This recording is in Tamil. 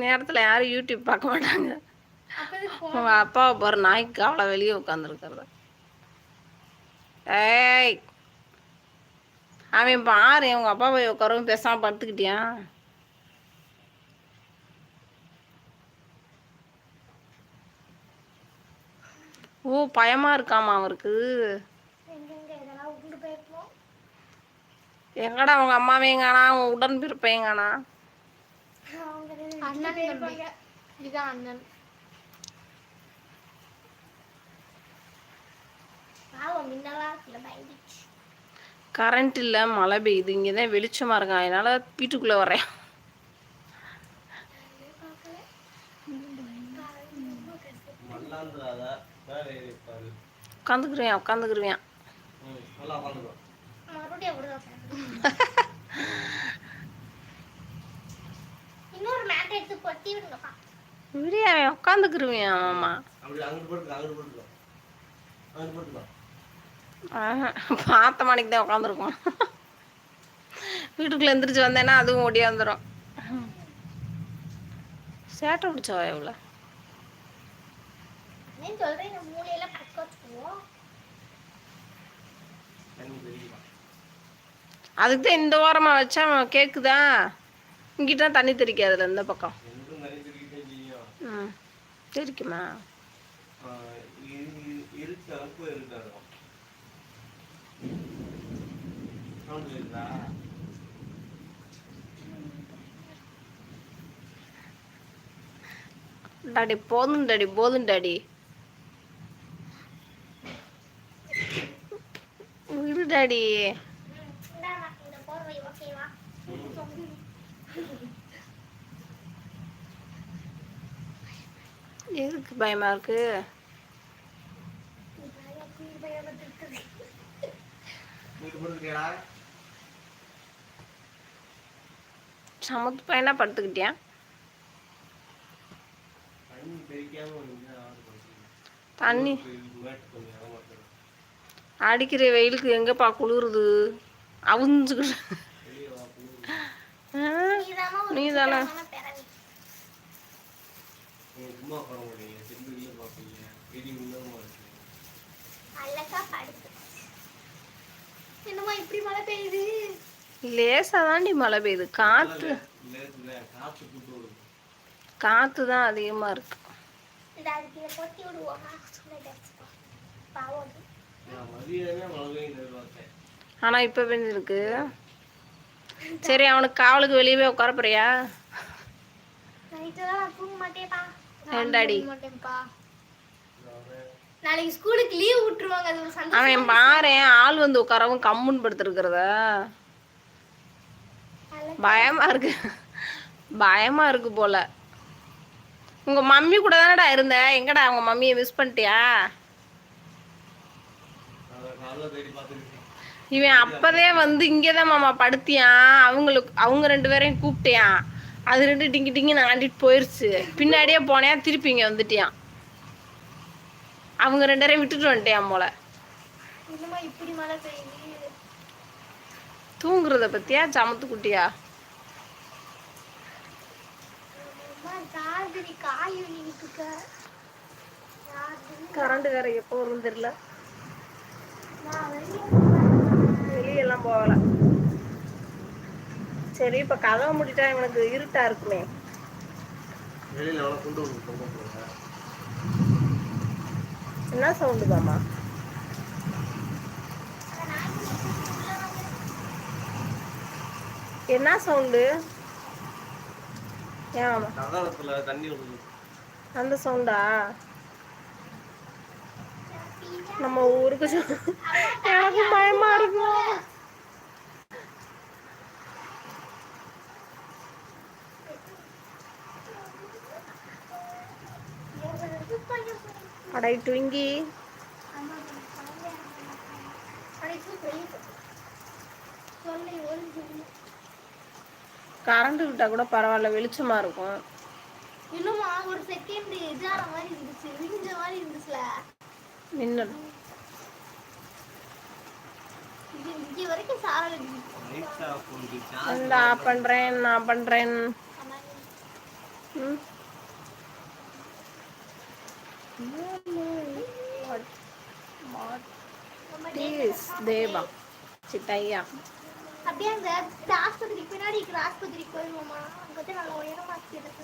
நேரத்துல யாரும் யூடியூப் பார்க்க மாட்டாங்க. உங்கள் அப்பாவை போகிற நாய்க்கு அவளை வெளியே உட்காந்துருக்கிறத ஏய் அவன் பாரு உங்கள் அப்பா போய் உட்காரவும் பேசாமல் படுத்துக்கிட்டியா? ஓ பயமா இருக்காமா அவருக்கு? எங்கடா அவங்க அம்மாவையும் காணா அவங்க உடன் அவங்க அண்ணன் கரண்ட் இல்லை மழை பெய்யுது. இங்கே தான் வெளிச்சமாக இருக்கான் அதனால வீட்டுக்குள்ளே வரேன் மல்லாந்துறாத மேலே ஏறி உட்காரு உட்காந்துக்குருவேன் உட்காந்துக்குருவேன். ம் நல்லா உட்காந்துக்கோ. மறுபடியும் அப்படிதான் இன்னொரு மேட் எடுத்து கொட்டி விடுங்கப்பா விடிய அவன் உட்காந்துக்குருவேன் ஆமாம்மா அப்படி அங்கிட்டு போட்டுக்கோ அங்கிட்டு போட்டுக்கோ. அங்கிட்டு போட்டுக்கோ. ஆஹா, பார்த்த மணிக்கு தான் உட்காந்துருக்கோம் வீட்டுக்குள்ள எந்திரிச்சு வந்தேன்னா அதுவும் ஓடியாந்துடும் சேட்டை பிடிச்சவா எவ்வளோ நான் சொல்றேன் இந்த பக்க வச்சுக்குவோம் அதுக்கு தான் இந்த ஓரமாக வச்சா கேட்குதா இங்கிட்ட தண்ணி தெறிக்காதுல இந்த பக்கம் ம் தெரிக்குமா டாடி போதும் டாடி போதும் டாடி விடு டாடி. எதுக்கு பயமா இருக்கு? சமத்து பையனா படுத்துக்கிட்டியா? தண்ணி. அடிக்கிற வெயிலுக்கு எங்கப்பா குளிருது? அவுஞ்சுக்கிட்டு. நீ வா மழை பெய்யுது. லேசா தாண்டி மழை பெய்யுது காத்து காற்று காத்து தான் அதிகமா இருக்கு ஆனா இப்ப பெஞ்சிருக்கு சரி அவனுக்கு காவலுக்கு வெளியே போய் உட்கார போறியா? ஏண்டாடி? நாளைக்கு ஸ்கூலுக்கு லீவ் விட்டுருவாங்க. அவன் பாரேன் ஆள் வந்து உட்காரவும் கம்முன்னு படுத்துருக்கிறத. பயமா இருக்கு. பயமா இருக்கு போல. உங்க மம்மி கூட தானடா இருந்த? எங்கடா உங்க மம்மியை மிஸ் பண்ணிட்டியா? இவன் அப்பதே வந்து இங்கேதான் மாமா படுத்தியான் அவங்களுக்கு அவங்க ரெண்டு பேரையும் கூப்பிட்டியான் அது ரெண்டு டிங்கி டிங்கி ஆண்டிட்டு போயிருச்சு. பின்னாடியே போனேன் திருப்பி இங்க வந்துட்டியான் அவங்க ரெண்டு பேரையும் விட்டுட்டு வந்துட்டியான் போல? தூங்குறத பத்தியா? சமத்து குட்டியா? கரண்ட் வேற எப்போ வரும் தெரியல. வெளியெல்லாம் போகல. சரி இப்ப கதவை மூடிட்டா இவனுக்கு இருட்டா இருக்குமே. என்ன சவுண்டு தாமா என்ன சவுண்டு ஏன் அந்த சவுண்டா நம்ம ஊருக்கு எனக்கு பயமா இருக்கு. அடை டுங்கி கரண்ட் விட்டா கூட பரவாயில்ல வெளிச்சமா இருக்கும். இன்னுமா ஒரு செகண்ட் இதான மாதிரி இருந்துச்சு இது மாதிரி இருந்துச்சுல. சாரல் லைட்ஸ் ஆஃப் பண்ணி நான் பண்றேன் நான் பண்றேன் ம். What- what is தேவா சித்தையா அப்படியே அந்த ஆஸ்பத்திரிக்கு பின்னாடி இருக்கிற ஆஸ்பத்திரிக்கு போயிருவோமா அங்க வந்து நல்லா உயரமா இருக்கு